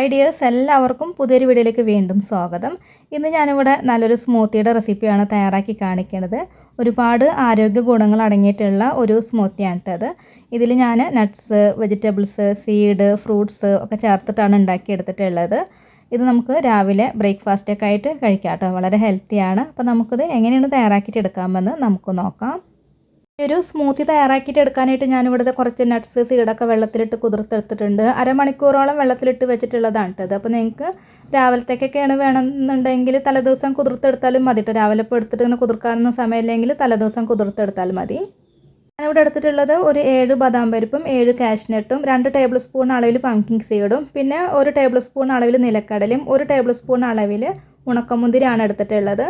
ഐഡിയേഴ്സ് എല്ലാവർക്കും പുതിയൊരു വീഡിയോയിലേക്ക് വീണ്ടും സ്വാഗതം. ഇന്ന് ഞാനിവിടെ നല്ലൊരു സ്മൂത്തിയുടെ റെസിപ്പിയാണ് തയ്യാറാക്കി കാണിക്കുന്നത്. ഒരുപാട് ആരോഗ്യ ഗുണങ്ങൾ അടങ്ങിയിട്ടുള്ള ഒരു സ്മൂത്തിയാണ് കേട്ടത് ഇതിൽ ഞാൻ നട്ട്സ് വെജിറ്റബിൾസ് സീഡ് ഫ്രൂട്ട്സ് ഒക്കെ ചേർത്തിട്ടാണ് ഉണ്ടാക്കിയെടുത്തിട്ടുള്ളത്. ഇത് നമുക്ക് രാവിലെ ബ്രേക്ക്ഫാസ്റ്റൊക്കെ ആയിട്ട് കഴിക്കാം കേട്ടോ. വളരെ ഹെൽത്തിയാണ് അപ്പോൾ നമുക്കിത് എങ്ങനെയാണ് തയ്യാറാക്കിയിട്ട് എടുക്കാമെന്ന് നമുക്ക് നോക്കാം. ഒരു സ്മൂത്തി തയ്യാറാക്കിയിട്ട് എടുക്കാനായിട്ട് ഞാനിവിടുത്തെ കുറച്ച് നട്ട്സ് സീഡൊക്കെ വെള്ളത്തിലിട്ട് കുതിർത്തെടുത്തിട്ടുണ്ട്. അരമണിക്കൂറോളം വെള്ളത്തിലിട്ട് വെച്ചിട്ടുള്ളതാണ് കേട്ടത് അപ്പോൾ നിങ്ങൾക്ക് രാവിലത്തേക്കൊക്കെയാണ് വേണമെന്നുണ്ടെങ്കിൽ തലേദിവസം കുതിർത്തെടുത്താലും മതി കേട്ടോ രാവിലെ ഇപ്പോൾ എടുത്തിട്ട് ഇങ്ങനെ കുതിർക്കാനൊന്നും സമയമില്ലെങ്കിൽ തലേദിവസം കുതിർത്തെടുത്താൽ മതി. ഞാനിവിടെ എടുത്തിട്ടുള്ളത് ഒരു ഏഴ് ബദാം പരിപ്പും ഏഴ് കാഷ്നട്ടും രണ്ട് ടേബിൾ സ്പൂൺ അളവിൽ പങ്കിങ് സീഡും പിന്നെ ഒരു ടേബിൾ സ്പൂൺ അളവിൽ നിലക്കടലും ഒരു ടേബിൾ സ്പൂൺ അളവിൽ ഉണക്കമുന്തിരിയാണ് എടുത്തിട്ടുള്ളത്.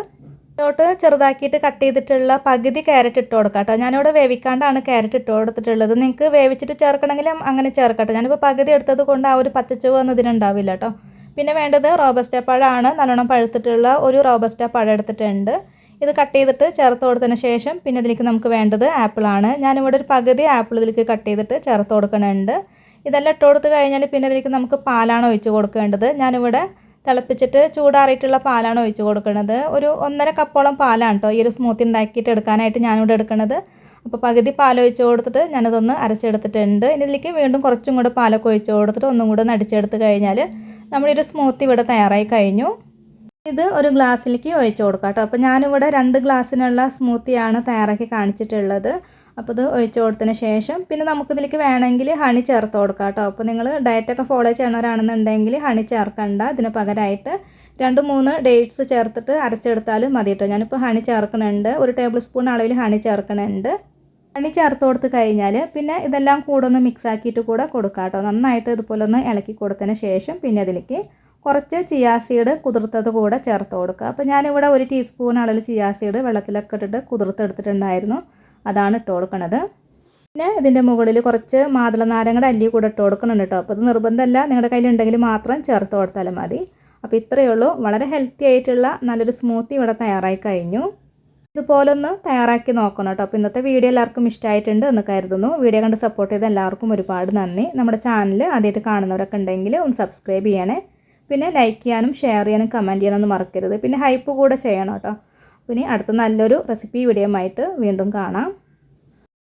ഇതിലോട്ട് ചെറുതാക്കിയിട്ട് കട്ട് ചെയ്തിട്ടുള്ള പകുതി ക്യാരറ്റ് ഇട്ട് കൊടുക്കാം കേട്ടോ ഞാനിവിടെ വേവിക്കാണ്ടാണ് ക്യാരറ്റ് ഇട്ട് കൊടുത്തിട്ടുള്ളത്. നിങ്ങൾക്ക് വേവിച്ചിട്ട് ചേർക്കണമെങ്കിലും അങ്ങനെ ചേർക്കട്ടെ. ഞാനിപ്പോൾ പകുതി എടുത്തത് കൊണ്ട് ആ ഒരു പച്ചച്ചുവ് എന്നതിനുണ്ടാവില്ല കേട്ടോ പിന്നെ വേണ്ടത് റോബസ്റ്റ പഴമാണ്. നല്ലോണം പഴുത്തിട്ടുള്ള ഒരു റോബസ്റ്റ പഴം എടുത്തിട്ടുണ്ട്. ഇത് കട്ട് ചെയ്തിട്ട് ചേർത്ത് കൊടുത്തതിന് ശേഷം പിന്നെ ഇതിലേക്ക് നമുക്ക് വേണ്ടത് ആപ്പിളാണ് ഞാനിവിടെ ഒരു പകുതി ആപ്പിൾ ഇതിലേക്ക് കട്ട് ചെയ്തിട്ട് ചേർത്ത് കൊടുക്കണുണ്ട് ഇതെല്ലാം ഇട്ട് കൊടുത്ത് കഴിഞ്ഞാൽ പിന്നെ ഇതിലേക്ക് നമുക്ക് പാലാണ് ഒഴിച്ച് കൊടുക്കേണ്ടത്. ഞാനിവിടെ തിളപ്പിച്ചിട്ട് ചൂടാറിയിട്ടുള്ള പാലാണ് ഒഴിച്ചു കൊടുക്കുന്നത്. ഒരു ഒന്നര കപ്പോളം പാലാണ് കേട്ടോ ഈ ഒരു സ്മൂത്തി ഉണ്ടാക്കിയിട്ട് എടുക്കാനായിട്ട് ഞാനിവിടെ എടുക്കുന്നത്. അപ്പോൾ പകുതി പാൽ ഒഴിച്ച് കൊടുത്തിട്ട് ഞാനതൊന്ന് അരച്ചെടുത്തിട്ടുണ്ട്. ഇനി ഇതിലേക്ക് വീണ്ടും കുറച്ചും കൂടെ പാലൊക്കെ ഒഴിച്ച് കൊടുത്തിട്ട് ഒന്നും കൂടെ നടിച്ചെടുത്ത് കഴിഞ്ഞാൽ നമ്മുടെ ഒരു സ്മൂത്തി ഇവിടെ തയ്യാറായി കഴിഞ്ഞു. ഇത് ഒരു ഗ്ലാസ്സിലേക്ക് ഒഴിച്ച് കൊടുക്കാം കേട്ടോ അപ്പോൾ ഞാനിവിടെ രണ്ട് ഗ്ലാസ്സിനുള്ള സ്മൂത്തിയാണ് തയ്യാറാക്കി കാണിച്ചിട്ടുള്ളത്. അപ്പോൾ ഇത് ഒഴിച്ചു കൊടുത്തതിന് ശേഷം പിന്നെ നമുക്കിതിലേക്ക് വേണമെങ്കിൽ ഹണി ചേർത്ത് കൊടുക്കാം കേട്ടോ. അപ്പോൾ നിങ്ങൾ ഡയറ്റൊക്കെ ഫോളോ ചെയ്യണവരാണെന്നുണ്ടെങ്കിൽ ഹണി ചേർക്കണ്ട. ഇതിന് പകരമായിട്ട് രണ്ട് മൂന്ന് ഡേറ്റ്സ് ചേർത്തിട്ട് അരച്ചെടുത്താലും മതി കേട്ടോ. ഞാനിപ്പോൾ ഹണി ചേർക്കണുണ്ട്. ഒരു ടേബിൾ സ്പൂൺ അളവിൽ ഹണി ചേർക്കണുണ്ട്. ഹണി ചേർത്ത് കൊടുത്ത് കഴിഞ്ഞാൽ പിന്നെ ഇതെല്ലാം കൂടെ ഒന്ന് മിക്സ് ആക്കിയിട്ട് കൂടെ കൊടുക്കാം കേട്ടോ. നന്നായിട്ട് ഇതുപോലെ ഒന്ന് ഇളക്കി കൊടുത്തതിന് ശേഷം പിന്നെ അതിലേക്ക് കുറച്ച് ചിയാ സീഡ് കുതിർത്തത് കൂടെ ചേർത്ത് കൊടുക്കുക അപ്പോൾ ഞാനിവിടെ ഒരു ടീസ്പൂൺ അളവിൽ ചിയാ സീഡ് വെള്ളത്തിലൊക്കെ ഇട്ടിട്ട് കുതിർത്തെടുത്തിട്ടുണ്ടായിരുന്നു അതാണ് ഇട്ട് കൊടുക്കണത്. പിന്നെ ഇതിന്റെ മുകളിൽ കുറച്ച് മാതള നാരങ്ങയുടെ അല്ലി കൂടെ ഇട്ട് കൊടുക്കണം കേട്ടോ. അപ്പോൾ ഇത് നിർബന്ധമല്ല. നിങ്ങളുടെ കയ്യിലുണ്ടെങ്കിൽ മാത്രം ചേർത്ത് കൊടുത്താലും മതി. അപ്പോൾ ഇത്രയേ ഉള്ളൂ. വളരെ ഹെൽത്തി ആയിട്ടുള്ള നല്ലൊരു സ്മൂത്തി ഇവിടെ തയ്യാറായി കഴിഞ്ഞു. ഇതുപോലൊന്ന് തയ്യാറാക്കി നോക്കണം കേട്ടോ. അപ്പോൾ ഇന്നത്തെ വീഡിയോ എല്ലാവർക്കും ഇഷ്ടമായിട്ടുണ്ട് എന്ന് കരുതുന്നു. വീഡിയോ കണ്ട് സപ്പോർട്ട് ചെയ്ത എല്ലാവർക്കും ഒരുപാട് നന്ദി. നമ്മുടെ ചാനൽ ആദ്യമായിട്ട് കാണുന്നവരൊക്കെ ഉണ്ടെങ്കിൽ ഒന്ന് സബ്സ്ക്രൈബ് ചെയ്യണേ. പിന്നെ ലൈക്ക് ചെയ്യാനും ഷെയർ ചെയ്യാനും കമന്റ് ചെയ്യാനൊന്നും മറക്കരുത്. പിന്നെ ഹൈപ്പ് കൂടെ ചെയ്യണം കേട്ടോ. പിന്നെ അടുത്ത നല്ലൊരു റെസിപ്പി വീഡിയോ ആയിട്ട് വീണ്ടും കാണാം.